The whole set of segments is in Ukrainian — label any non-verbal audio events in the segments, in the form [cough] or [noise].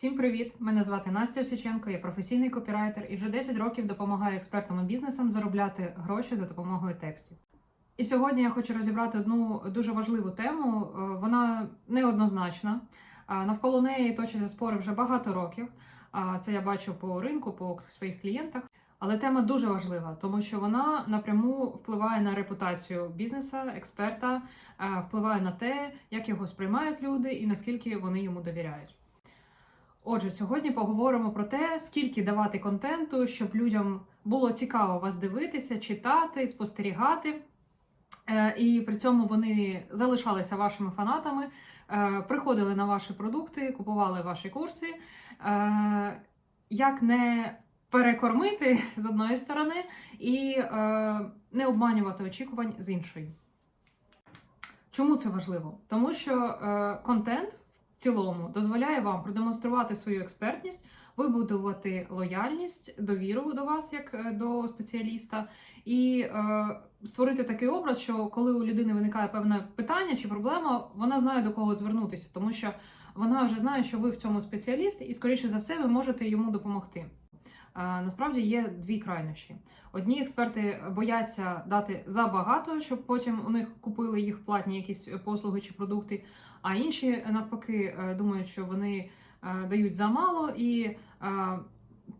Всім привіт! Мене звати Настя Осіченко, я професійний копірайтер і вже 10 років допомагаю експертам і бізнесам заробляти гроші за допомогою текстів. І сьогодні я хочу розібрати одну дуже важливу тему. Е, Вона неоднозначна. Е, Навколо неї точаться спори вже багато років. Це я бачу по ринку, по своїх клієнтах. Але тема дуже важлива, тому що вона напряму впливає на репутацію бізнеса, експерта, е, впливає на те, як його сприймають люди і наскільки вони йому довіряють. Отже, сьогодні поговоримо про те, скільки давати контенту, щоб людям було цікаво вас дивитися, читати, спостерігати. Е, І при цьому вони залишалися вашими фанатами, е, приходили на ваші продукти, купували ваші курси. Е, Як не перекормити з одної сторони і не обманювати очікувань з іншої. Чому це важливо? Тому що контент цілому дозволяє вам продемонструвати свою експертність, вибудувати лояльність, довіру до вас як е, до спеціаліста, і е, створити такий образ, що коли у людини виникає певне питання чи проблема, вона знає до кого звернутися, тому що вона вже знає, що ви в цьому спеціаліст, і скоріше за все ви можете йому допомогти. Насправді є дві крайнощі. Одні експерти бояться дати забагато, щоб потім у них купили їх платні якісь послуги чи продукти. А інші навпаки е, думають, що вони е, дають замало і е,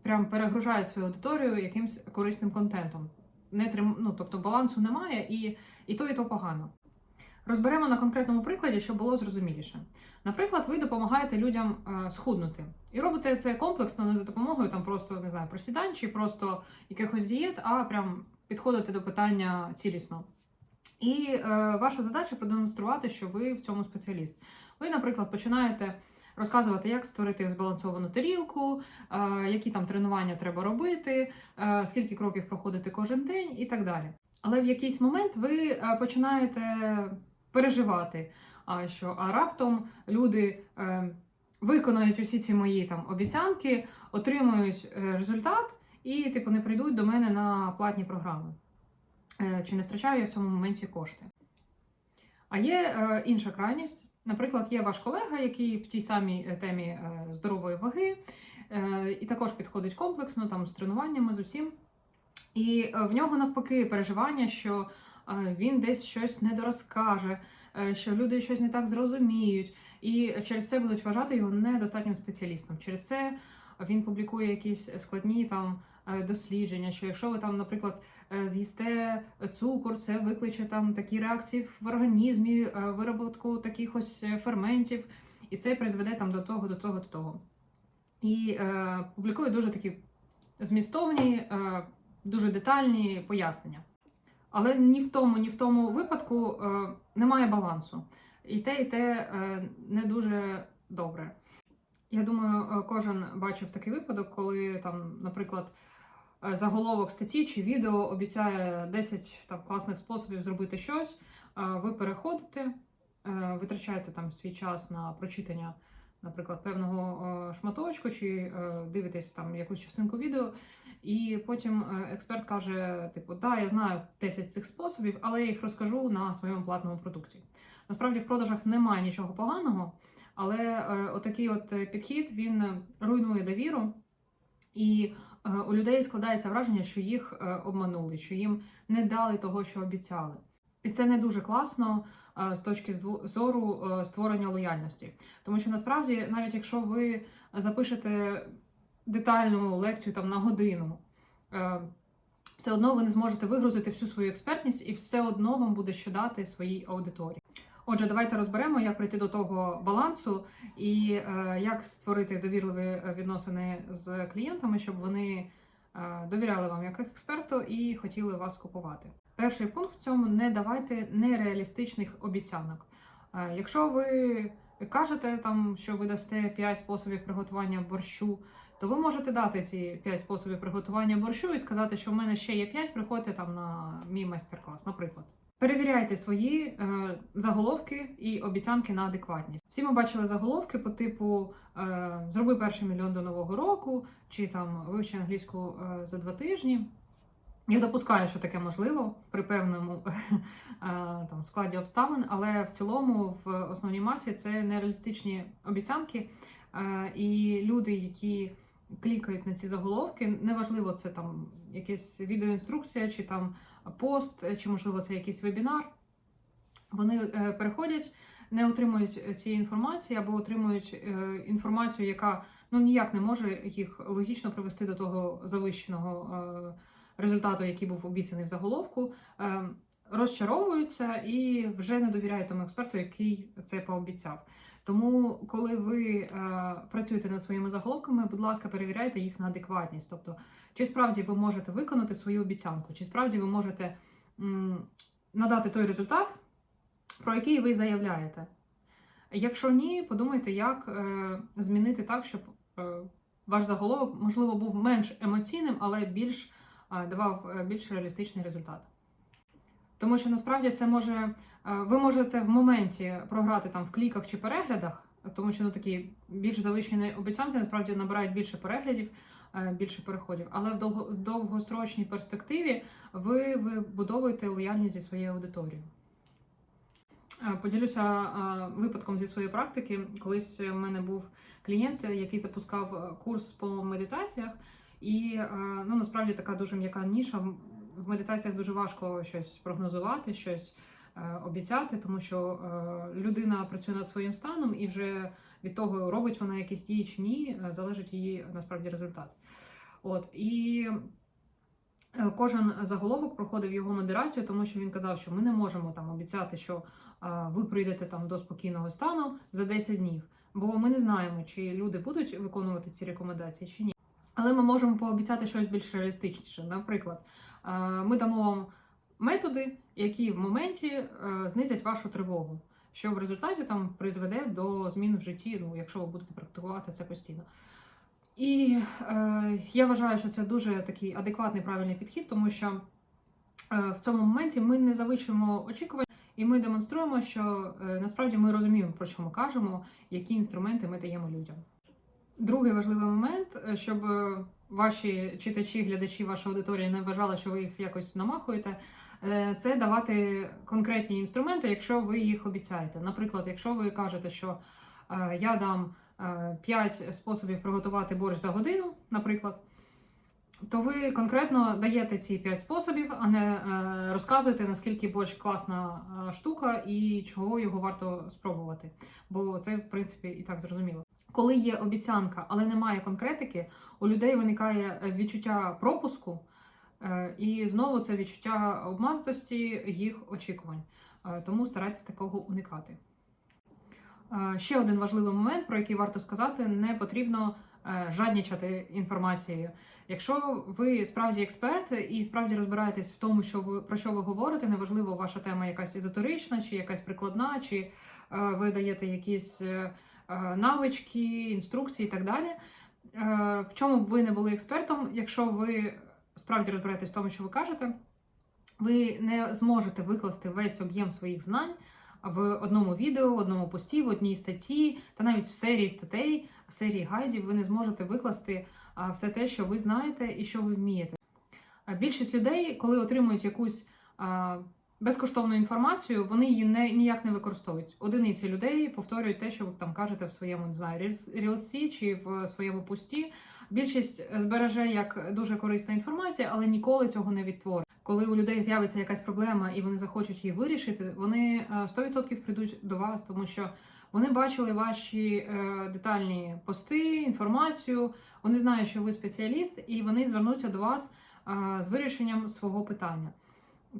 прям перегружають свою аудиторію якимсь корисним контентом. Не трим... ну, тобто балансу немає, і, і то, і то погано. Розберемо на конкретному прикладі, щоб було зрозуміліше. Наприклад, ви допомагаєте людям е, схуднути. І робите це комплексно, не за допомогою там просто не знаю, просідань чи просто якихось дієт, а прям підходите до питання цілісно. І е, ваша задача продемонструвати, що ви в цьому спеціаліст. Ви, наприклад, починаєте розказувати, як створити збалансовану тарілку, е, які там тренування треба робити, е, скільки кроків проходити кожен день і так далі. Але в якийсь момент ви е, починаєте переживати, а що а раптом люди е, виконають усі ці мої там обіцянки, отримують е, результат і, типу, не прийдуть до мене на платні програми. Е, Чи не втрачаю я в цьому моменті кошти? А є е, інша крайність. Наприклад, є ваш колега, який в тій самій е, темі е, здорової ваги, і також підходить комплексно, там з тренуваннями, з усім. І в нього навпаки переживання, що він десь щось недорозкаже, е, що люди щось не так зрозуміють, і через це будуть вважати його недостатнім спеціалістом. Через це він публікує якісь складні там е, дослідження, що якщо ви там, наприклад, е, з'їсте цукор, це викличе там такі реакції в організмі, е, вироботку таких ось е, ферментів, і це призведе там до того, до того, до того. І е, публікує дуже такі змістовні, е, дуже детальні пояснення. Але ні в тому, ні в тому випадку е, немає балансу. І те, і те е, не дуже добре. Я думаю, е, кожен бачив такий випадок, коли там, наприклад, е, заголовок статті чи відео обіцяє 10 там класних способів зробити щось. е, Ви переходите, е, витрачаєте там свій час на прочитання, наприклад, певного е, шматочку, чи е, дивитесь там якусь частинку відео, і потім е, експерт каже: типу, да, я знаю 10 цих способів, але я їх розкажу на своєму платному продукті. Насправді в продажах немає нічого поганого, але е, отакий от е, підхід він руйнує довіру, і у людей складається враження, що їх обманули, що їм не дали того, що обіцяли. І це не дуже класно з точки зору створення лояльності. Тому що насправді, навіть якщо ви запишете детальну лекцію там на годину, е, все одно ви не зможете вигрузити всю свою експертність, і все одно вам буде що дати своїй аудиторії. Отже, давайте розберемо, як прийти до того балансу і е, як створити довірливі е, відносини з клієнтами, щоб вони довіряли вам як експерту і хотіли вас купувати. Перший пункт в цьому не давайте нереалістичних обіцянок. Якщо ви кажете там, що ви дасте 5 способів приготування борщу, то ви можете дати ці 5 способів приготування борщу і сказати, що в мене ще є 5, приходьте там на мій майстер-клас, наприклад. Перевіряйте свої е, заголовки і обіцянки на адекватність. Всі ми бачили заголовки по типу е, зроби перший мільйон до нового року, чи там вивчи англійську е, за два тижні. Я допускаю, що таке можливо при певному [laughs] е, там, складі обставин, але в цілому в основній масі це нереалістичні обіцянки, Е, І люди, які клікають на ці заголовки, неважливо, це там якась відеоінструкція, чи там пост, чи можливо це якийсь вебінар. Вони е, переходять, не отримують цієї інформації або отримують е, інформацію, яка ну ніяк не може їх логічно привести до того завищеного е, результату, який був обіцяний в заголовку. Розчаровуються і вже не довіряють тому експерту, який це пообіцяв. Тому, коли ви е, працюєте над своїми заголовками, будь ласка, перевіряйте їх на адекватність. Тобто, чи справді ви можете виконати свою обіцянку, чи справді ви можете м, надати той результат, про який ви заявляєте. Якщо ні, подумайте, як е, змінити так, щоб е, ваш заголовок, можливо, був менш емоційним, але більш е, давав е, більш реалістичний результат. Тому що насправді це може. е, Ви можете в моменті програти там в кліках чи переглядах, тому що ну такі більш завищені обіцянки насправді набирають більше переглядів, е, більше переходів. Але в довго- довгострочній перспективі ви вибудовуєте лояльність зі своєю аудиторією. Е, Поділюся випадком зі своєї практики. Колись в мене був клієнт, який запускав курс по медитаціях, і ну насправді така дуже м'яка ніша. В медитаціях дуже важко щось прогнозувати, щось е, обіцяти, тому що е, людина працює над своїм станом, і вже від того, робить вона якісь дії чи ні, е, залежить її насправді результат. От і кожен заголовок проходив його модерацію, тому що він казав, що ми не можемо там обіцяти, що а, ви прийдете там до спокійного стану за 10 днів. Бо ми не знаємо, чи люди будуть виконувати ці рекомендації чи ні. Але ми можемо пообіцяти щось більш реалістичніше. Наприклад, ми дамо вам методи, які в моменті е, знизять вашу тривогу, що в результаті там призведе до змін в житті, ну, якщо ви будете практикувати це постійно. І е, я вважаю, що це дуже такий адекватний правильний підхід, тому що е, в цьому моменті ми не завищуємо очікування, і ми демонструємо, що е, насправді ми розуміємо, про що ми кажемо, які інструменти ми даємо людям. Другий важливий момент, е, щоб е, ваші читачі, глядачі, ваша аудиторія не вважала, що ви їх якось намахуєте. е, Це давати конкретні інструменти, якщо ви їх обіцяєте. Наприклад, якщо ви кажете, що е, я дам 5 способів приготувати борщ за годину, наприклад, то ви конкретно даєте ці 5 способів, а не е, розказуєте, наскільки борщ класна е, штука і чого його варто спробувати. Бо це, в принципі, і так зрозуміло. Коли є обіцянка, але немає конкретики, у людей виникає е, відчуття пропуску, е, і знову це відчуття обманутості їх очікувань. Е, Тому старайтесь такого уникати. Ще один важливий момент, про який варто сказати, не потрібно жаднічати інформацією. Якщо ви справді експерт і справді розбираєтесь в тому, що ви про що ви говорите, неважливо, ваша тема якась езотерична, чи якась прикладна, чи ви даєте якісь навички, інструкції і так далі. Е, В чому б ви не були експертом, якщо ви справді розбираєтесь в тому, що ви кажете, ви не зможете викласти весь об'єм своїх знань в одному відео, в одному пості, в одній статті, та навіть в серії статей, в серії гайдів ви не зможете викласти все те, що ви знаєте і що ви вмієте. Більшість людей, коли отримують якусь безкоштовну інформацію, вони її не, ніяк не використовують. Одиниці людей повторюють те, що ви там кажете в своєму не рілсі чи в своєму пості. Більшість збереже як дуже корисна інформація, але ніколи цього не відтворить. Коли у людей з'явиться якась проблема і вони захочуть її вирішити, вони е, 100% прийдуть до вас, тому що вони бачили ваші е, детальні пости, інформацію. Вони знають, що ви спеціаліст, і вони звернуться до вас е, з вирішенням свого питання.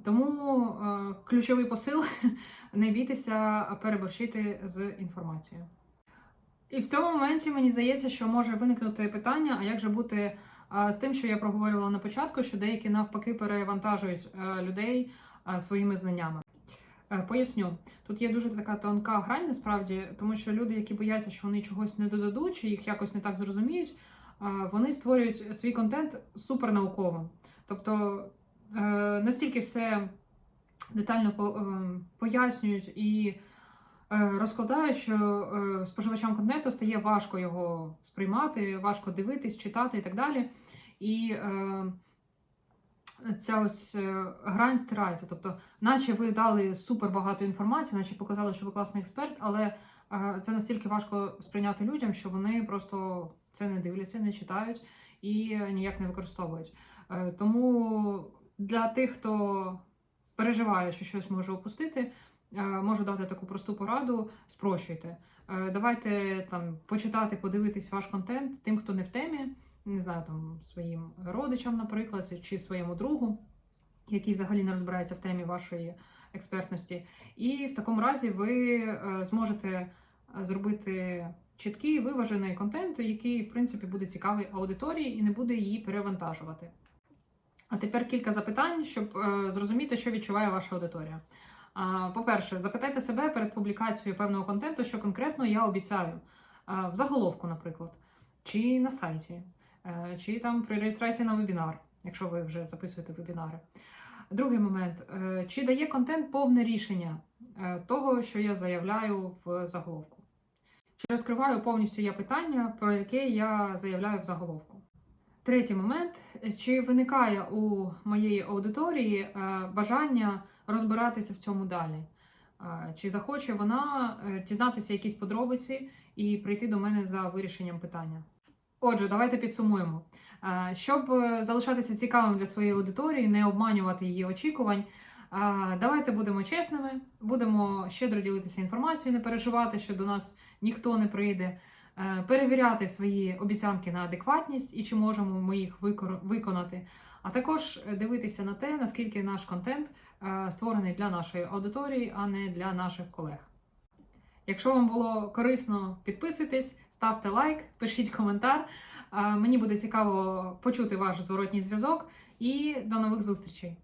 Тому е, ключовий посил [laughs] не бійтеся переборщити з інформацією. І в цьому моменті мені здається, що може виникнути питання: а як же бути з тим, що я проговорювала на початку, що деякі навпаки перевантажують е, людей е, своїми знаннями. Е, Поясню, тут є дуже така тонка грань, насправді, тому що люди, які бояться, що вони чогось не додадуть, чи їх якось не так зрозуміють, е, вони створюють свій контент супернауковим. Тобто е, настільки все детально е, пояснюють і е, розкладають, що е, споживачам контенту стає важко його сприймати, важко дивитись, читати і так далі. І е, ця ось е, грань стирається. Тобто, наче ви дали супер багато інформації, наче показали, що ви класний експерт, але е, це настільки важко сприйняти людям, що вони просто це не дивляться, не читають і ніяк не використовують. Е, Тому для тих, хто переживає, що щось може опустити, е, можу дати таку просту пораду: спрощуйте. Е, Давайте там почитати, подивитись ваш контент тим, хто не в темі, не знаю, там своїм родичам, наприклад, чи своєму другу, який взагалі не розбирається в темі вашої експертності. І в такому разі ви е, зможете зробити чіткий виважений контент, який, в принципі, буде цікавий аудиторії і не буде її перевантажувати. А тепер кілька запитань, щоб е, зрозуміти, що відчуває ваша аудиторія. По-перше, запитайте себе перед публікацією певного контенту, що конкретно я обіцяю в заголовку, наприклад, чи на сайті, е, чи там при реєстрації на вебінар, якщо ви вже записуєте вебінари. Другий момент: е, чи дає контент повне рішення того, що я заявляю в заголовку? Чи розкриваю повністю я питання, про яке я заявляю в заголовку? Третій момент: чи виникає у моєї аудиторії е, бажання розбиратися в цьому далі? Е, Чи захоче вона е, дізнатися якісь подробиці і прийти до мене за вирішенням питання? Отже, давайте підсумуємо. Щоб залишатися цікавим для своєї аудиторії, не обманювати її очікувань. Давайте будемо чесними, будемо щедро ділитися інформацією, не переживати, що до нас ніхто не прийде, перевіряти свої обіцянки на адекватність і чи можемо ми їх виконати, а також е, дивитися на те, наскільки наш контент е, створений для нашої аудиторії, а не для наших колег. Якщо вам було корисно, підписуйтесь, ставте лайк, [laughs] пишіть коментар. Е, Мені буде цікаво почути ваш зворотній зв'язок і до нових зустрічей.